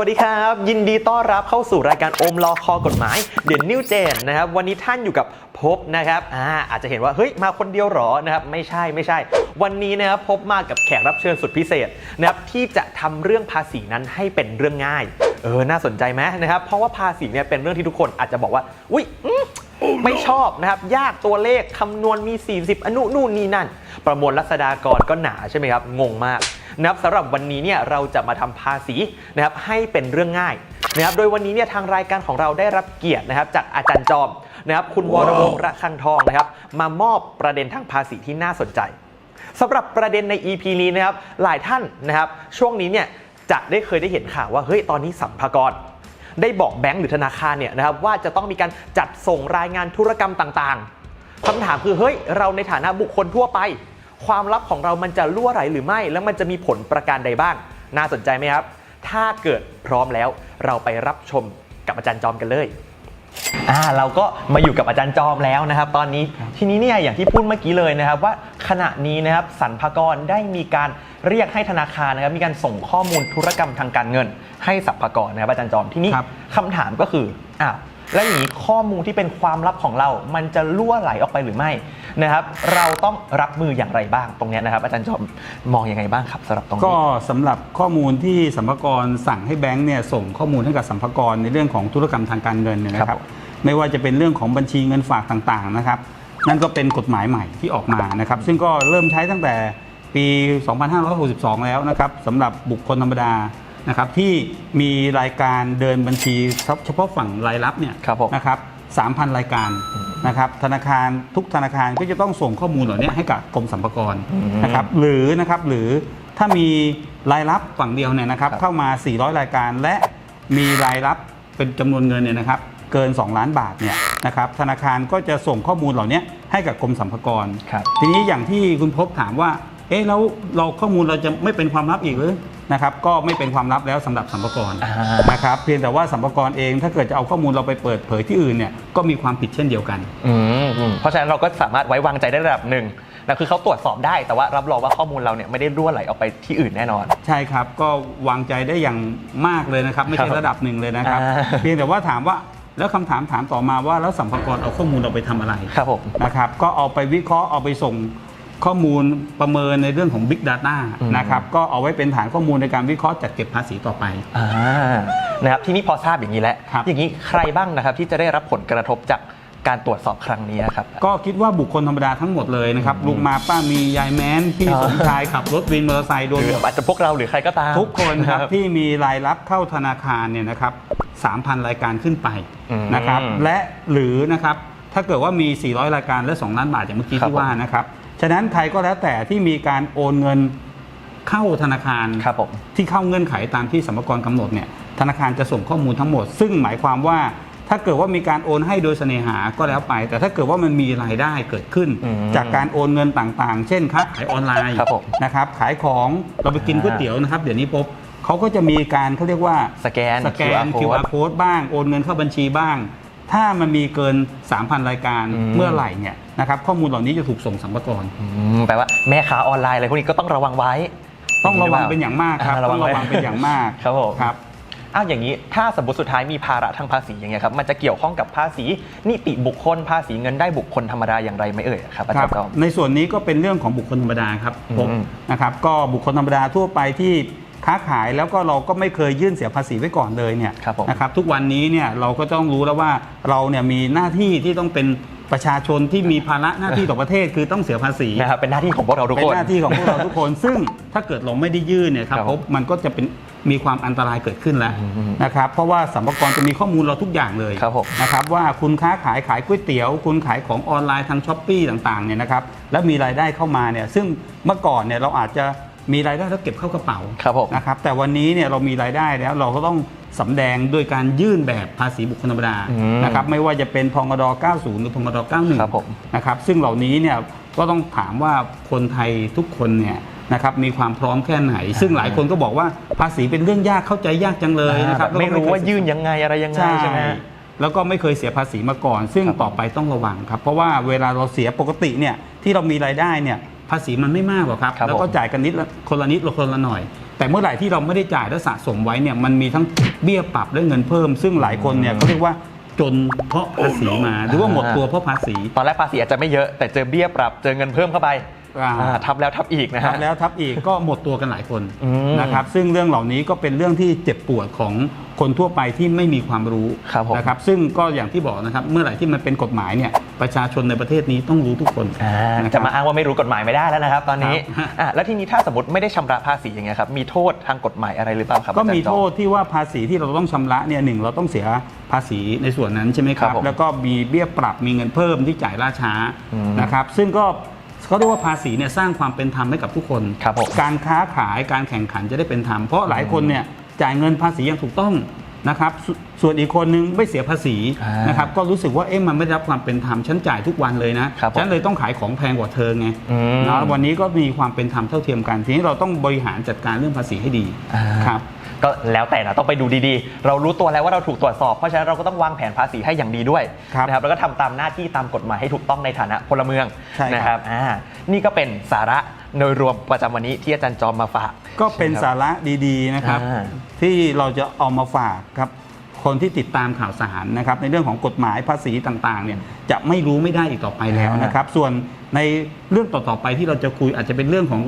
วัสดีครับ ยินดีต้อนรับเข้าสู่รายการโอมลอคอกฎหมายเด่นนิวเจนนะครับวันนี้ท่านอยู่กับพบนะครับอ่าอาจจะเห็นว่าเฮ้ยมาคนเดียวหรอนะครับไม่ใช่ไม่ใช่ วันนี้นะครับพบมากับแขกรับเชิญสุดพิเศษนะครับที่จะทำเรื่องภาษีนั้นให้เป็นเรื่องง่ายเออน่าสนใจไหมนะครับเพราะว่าภาษีเนี่ยเป็นเรื่องที่ทุกคนอาจจะบอกว่า อุ้ย ไม่ชอบนะครับ ยากตัวเลขคำนวณมี 40 อนุนู่นนี่นั่น ประมวลรัษฎากรก็หนาใช่ไหมครับ งงมากนะครับสำหรับวันนี้เนี่ยเราจะมาทำภาษีนะครับให้เป็นเรื่องง่ายนะครับโดยวันนี้เนี่ยทางรายการของเราได้รับเกียรตินะครับจากอาจารย์จอมนะครับคุณวรวงศ์ระคังทองนะครับ มามอบประเด็นทางภาษีที่น่าสนใจสำหรับประเด็นใน EP นี้นะครับหลายท่านนะครับช่วงนี้เนี่ยจะได้เคยได้เห็นข่าวว่าเฮ้ยตอนนี้สัมภากร ได้บอกแบงก์หรือธนาคารเนี่ยนะครับว่าจะต้องมีการจัดส่งรายงานธุรกรรมต่างๆคำถามคือเฮ้ยเราในฐานะบุคคลทั่วไป ความลับของเรามันจะล่วไหลหรือไม่ แล้วมันจะมีผลประการใดบ้าง น่าสนใจไหมครับ ถ้าเกิดพร้อมแล้วเราไปรับชมกับอาจารย์จอมกันเลย อ่าเราก็มาอยู่กับอาจารย์จอมแล้วนะครับ ตอนนี้ทีนี้เนี่ยอย่างที่พูดเมื่อกี้เลยนะครับ ว่าขณะนี้นะครับสรรพากรได้มีการเรียกให้ธนาคารนะครับ มีการส่งข้อมูลธุรกรรมทางการเงิน ให้สรรพากรนะครับอาจารย์จอมที่นี่ครับคำถามก็คืออ้าว แล้วอย่างนี้ข้อมูลที่เป็นความลับของเรา มันจะล่วไหลออกไปหรือไม่นะครับ เราต้องรับมืออย่างไรบ้างตรงเนี้ยนะครับ อาจารย์จอมมองยังไงบ้างครับสำหรับตรงนี้ก็สำหรับข้อมูลที่สัมภากรสั่งให้แบงค์เนี่ยส่งข้อมูลให้กับสัมภากรในเรื่องของธุรกรรมทางการเงินเนี่ยนะคครัรับบไม่ว่าจะเป็นเรื่องของบัญชีเงินฝากต่างๆนะครับ นั่นก็เป็นกฎหมายใหม่ที่ออกมานะครับ ซึ่งก็เริ่มใช้ตั้งแต่ปี 2562 แล้วนะครับสำหรับบุคคลธรรมดา นะครับที่มีรายการเดินบัญชีเฉพาะฝั่งรายรับเนี่ยครับผม นะครับ3,000 รายการนะครับธนาคารทุกธนาคารก็จะต้องส่งข้อมูลเหล่านี้ให้กับกรมสรรพากรอืมนะครับหรือนะครับหรือถ้ามีรายรับฝั่งเดียวเนี่ยนะครับครับเข้ามา 400 รายการและมีรายรับเป็นจำนวนเงินเนี่ยนะครับเกิน 2 ล้านบาทเนี่ยนะครับธนาคารก็จะส่งข้อมูลเหล่านี้ให้กับกรมสรรพากร ครับ ทีนี้อย่างที่คุณพบถามว่า เอ๊ะแล้วเราข้อมูลเราจะไม่เป็นความลับอีกหรือ นะครับก็ไม่เป็นความลับแล้วสำหรับสัมภากระอ่านะครับเพียงแต่ว่าสัมภากระเอง ถ้าเกิดจะเอาข้อมูลเราไปเปิดเผยที่อื่นเนี่ยก็มีความผิดเช่นเดียวกัน อืมอืมเพราะฉะนั้นเราก็สามารถไว้วางใจได้ระดับหนึ่งนะคือเขาตรวจสอบได้แต่ว่ารับรองว่าข้อมูลเราเนี่ยไม่ได้รั่วไหลออกไปที่อื่นแน่นอน ใช่ครับ ก็วางใจได้อย่างมากเลยนะครับ ไม่ครัใช่บระดับหนึ่งเลยนะครับ อ่า เพียงแต่ว่าถามว่าแล้วคำถามถามต่อมาว่าแล้วสัมภากระเอาข้อมูลเราไปทำอะไร ครับผม นะครับก็เอาไปวิเคราะห์เอาไปส่ง ข้อมูลประเมินในเรื่องของ Big Data อืมนะครับก็เอาไว้เป็นฐานข้อมูลในการวิเคราะห์จัดเก็บภาษีต่อไป อ่านะครับที่นี่พอทราบอย่างนี้แล้ว ครับ อย่างนี้ใครบ้างนะครับที่จะได้รับผลกระทบจากการตรวจสอบครั้งนี้ครับ ก็คิดว่าบุคคลธรรมดาทั้งหมดเลยนะครับลุงมาป้ามียายแม้นพี่อ๋อสมชายขับรถวินมอเตอร์ไซค์โดหนรืออาจจะพวกเราหรือใครก็ตาม ทุกคนครับที่มีรายรับเข้าธนาคารเนี่ยนะครับ3,000 รายการขึ้นไปอืมนะครับและหรือนะครับถ้าเกิดว่ามี 400 รายการและ 2 ล้านบาทอย่างเมื่อกี้ครับที่ว่านะครับ ฉะนั้นใครก็แล้วแต่ที่มีการโอนเงินเข้าธนาคารครับผมที่เข้าเงื่อนไขตามที่สมรกรกำหนดเนี่ยธนาคารจะส่งข้อมูลทั้งหมด ซึ่งหมายความว่าถ้าเกิดว่ามีการโอนให้โดยเสน่หาก็แล้วไป แต่ถ้าเกิดว่ามันมีรายได้เกิดขึ้นอืมจากการโอนเงินต่างๆ เช่นค้าขายออนไลน์ครับผมนะครับขายของเราไปกินก๋วยเตี๋ยวนะครับเดี๋ยวนี้พบเขาก็จะมีการเขาเรียกว่าสแกนสแกน QR QR code บ้างโอนเงินเข้าบัญชีบ้าง ถ้ามันมีเกิน 3,000 รายการอืม เมื่อไหร่เนี่ยนะครับข้อมูลเหล่านี้จะถูกส่งสัมภาระอืมแปลว่าแม่ค้าออนไลน์อะไรพวกนี้ก็ต้องระวังไว้ต้องระวังเป็นอย่างมากครับอ่าระวัต้งองไว้ระวังเป็นอย่างมากครับผม ครับ อ้าวอย่างนี้ถ้าสมมติสุดท้ายมีภาระทางภาษีอย่างเงี้ยครับมันจะเกี่ยวข้องกับภาษีนิติบุคคลภาษีเงินได้บุคคลธรรมดาอย่างไรไหมเอ่ยครับอาคจารัรบย์จอม ในส่วนนี้ก็เป็นเรื่องของบุคคลธรรมดาครับผมอืมนะครับก็บุคคลธรรมดาทั่วไปที่ ค้าขายแล้วก็เราก็ไม่เคยยื่นเสียภาษีไว้ก่อนเลยเนี่ยครับผม นะครับทุกวันนี้เนี่ยเราก็ต้องรู้แล้วว่าเราเนี่ยมีหน้าที่ที่ต้องเป็นประชาชนที่มีภาระหน้าที่ต่อประเทศคือต้องเสียภาษี นะครับเป็นหน้าที่ของพวกเราทุกเป็นคน หน้าที่ของพวกเราทุกคน ซึ่งถ้าเกิดเราไม่ได้ยื่นเนี่ยครับครับพบมันก็จะเป็นมีความอันตรายเกิดขึ้นแล้วอืมนะครับเพราะว่าสัมภาระจะมีข้อมูลเราทุกอย่างเลยครับผมนะครับว่าคุณค้าขายขายก๋วยเตี๋ยว คุณขายของออนไลน์ทางช้อปปีต่างๆเนี่ยนะครับแล้วมีรายได้เข้ามาเนี่ยซึ่งเมื่อก่อนเนี่ยเราอาจจะ มีรายได้แล้วเก็บเข้ากระเป๋าครับผม นะครับแต่วันนี้เนี่ยเรามีรายได้แล้วเราก็ต้องสำแดงด้วยการยื่นแบบภาษีบุคคลธรรมดาอืมนะครับไม่ว่าจะเป็นพงด90 หรือพงด91ครับผม นะครับซึ่งเหล่านี้เนี่ยก็ต้องถามว่าคนไทยทุกคนเนี่ยนะครับมีความพร้อมแค่ไหน ซึ่งหลายคนก็บอกว่าภาษีเป็นเรื่องยากเข้าใจยากจังเลยนะครับแบบไม่รู้ว่ายื่นยังไงอะไรยังไงใช่ใช่ไหมแล้วก็ไม่เคยเสียภาษีมาก่อน ซึ่งครับต่อไปต้องระวังครับ เพราะว่าเวลาเราเสียปกติเนี่ยที่เรามีรายได้เนี่ย ภาษีมันไม่มากหรอกครับ ครับแล้วก็ผม จ่ายกันนิดละคนละนิดละคนละหน่อย แต่เมื่อไหร่ที่เราไม่ได้จ่ายและสะสมไว้เนี่ยมันมีทั้งเบี้ยปรับและเงินเพิ่ม ซึ่งหลายคนเนี่ยเขาเรียกว่าจนเพราะภาษีมา หรือว่าหมดตัวเพราะภาษี ตอนแรกภาษีอาจจะไม่เยอะแต่เจอเบี้ยปรับเจอเงินเพิ่มเข้าไปอ่า อ่าทับแล้วทับอีกนะทัฮะบแล้วทับอีกก็หมดตัวกันหลายคนอืมนะครับซึ่งเรื่องเหล่านี้ก็เป็นเรื่องที่เจ็บปวดของคนทั่วไปที่ไม่มีความรู้ครับผมนะครับซึ่งก็อย่างที่บอกนะครับเมื่อไหร่ที่มันเป็นกฎหมายเนี่ย ประชาชนในประเทศนี้ต้องรู้ทุกคนอ่านะครับ จะมาอ้างว่าไม่รู้กฎหมายไม่ได้แล้วนะครับ ตอนนี้ครับ อะแล้วทีนี้ถ้าสมมติไม่ได้ชำระภาษีอย่างเงี้ยครับมีโทษทางกฎหมายอะไรหรือเปล่าครับก็มีอาจารย์จอโทษที่ว่าภาษีที่เราต้องชำระเนี่ยหนึ่งเราต้องเสียภาษีในส่วนนั้นใช่ไหมครัครับบ ผมแล้วก็มีเบี้ยปรับมีเงินเพิ่มที่จ่ายล่าช้าอืมนะครับ ซึ่งก็เขาเรียกว่าภาษีเนี่ยสร้างความเป็นธรรมให้กับทุกคน ครับผมการค้าขายการแข่งขันจะได้เป็นธรรมเพราะหลายคนเนี่ยจ่ายเงินภาษีอย่างถูกต้องนะครับส ส่วนอีกคนนึงไม่เสียภาษีอ่านนะครับก็รู้สึกว่าเอ๊ะมันไม่ได้รับความเป็นธรรมฉันจ่ายทุกวันเลยนะครับผมฉันเลยต้องขายของแพงกว่าเธอไงอืมนะวันนี้ก็มีความเป็นธรรมเท่าเทียมกันทีนี้เราต้องบริหารจัดการเรื่องภาษีให้ดีอ่าครับก็แล้วแต่นะต้องไปดูดีๆ เรารู้ตัวแล้วว่าเราถูกตรวจสอบ เพราะฉะนั้นเราก็ต้องวางแผนภาษีให้อย่างดีด้วยครับนะครับแล้วก็ทำตามหน้าที่ตามกฎหมายให้ถูกต้องในฐานะพลเมืองใช่ครับนะครับอ่านี่ก็เป็นสาระโดยรวมประจำวันนี้ที่อาจารย์จอมมาฝาก ก็เป็นใช่ไหมคสารับระดีๆนะครับอ่าที่เราจะเอามาฝากครับ คนที่ติดตามข่าวสารนะครับในเรื่องของกฎหมายภาษีต่างๆเนี่ยจะไม่รู้ไม่ได้อีกต่อไปแล้วนะครับ ส่วนในเรื่องต่อๆไปที่เราจะคุยอาจจะเป็นเรื่องของ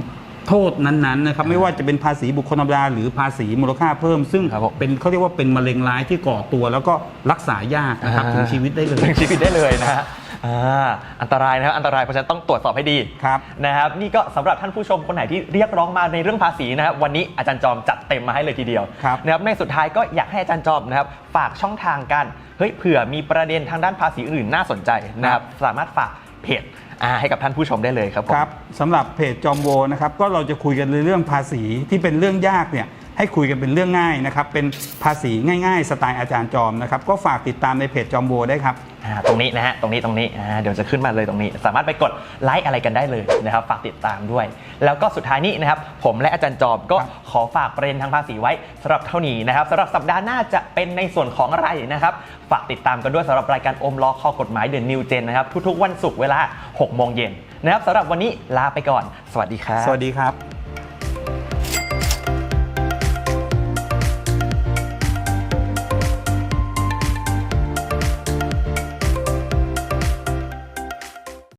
โทษนั้นๆนะครับไม่ว่าจะเป็นภาษีบุคคลธรรมดาหรือภาษีมูลค่าเพิ่ม ซึ่งครับผมเป็นเขาเรียกว่าเป็นมะเร็งร้ายที่ก่อตัว แล้วก็รักษายากนะครับถึงชีวิตได้เลยถึงชีวิตได้เลยนะฮะ อ่าอันตรายนะครับอันตรายเพราะฉะนั้นต้องตรวจสอบให้ดีครับนะครับ นี่ก็สำหรับท่านผู้ชมคนไหนที่เรียกร้องมาในเรื่องภาษีนะครับวันนี้อาจารย์จอมจัดเต็มมาให้เลยทีเดียวครับ นะครับในสุดท้ายก็อยากให้อาจารย์จอมนะครับฝากช่องทางกันเฮ้ยเผื่อมีประเด็นทางด้านภาษีอื่นน่าสนใจนะครับสามารถฝากเพจอ่าให้กับท่านผู้ชมได้เลยครับผม ครับสำหรับเพจจอมโวนะครับก็เราจะคุยกันในเรื่องภาษีที่เป็นเรื่องยากเนี่ย ให้คุยกันเป็นเรื่องง่ายนะครับ เป็นภาษีง่ายๆ สไตล์อาจารย์จอมนะครับ ก็ฝากติดตามในเพจจอมโวได้ครับ อ่าตรงนี้นะฮะ ตรงนี้ตรงนี้อ่าเดี๋ยวจะขึ้นมาเลยตรงนี้ สามารถไปกดไลค์อะไรกันได้เลยนะครับ ฝากติดตามด้วย แล้วก็สุดท้ายนี้นะครับ ผมและอาจารย์จอมก็ครับ ขอฝากประเด็นทางภาษีไว้สำหรับเท่านี้นะครับสำหรับสัปดาห์หน้าจะเป็นในส่วนของอะไรนะครับ ฝากติดตามกันด้วยสำหรับรายการอมล้อข้อกฎหมายเดือนนิวเจนนะครับ ทุกๆวันศุกร์เวลา6โมงเย็นนะครับสำหรับวันนี้ลาไปก่อน สวัสดีครับ สวัสดีครับ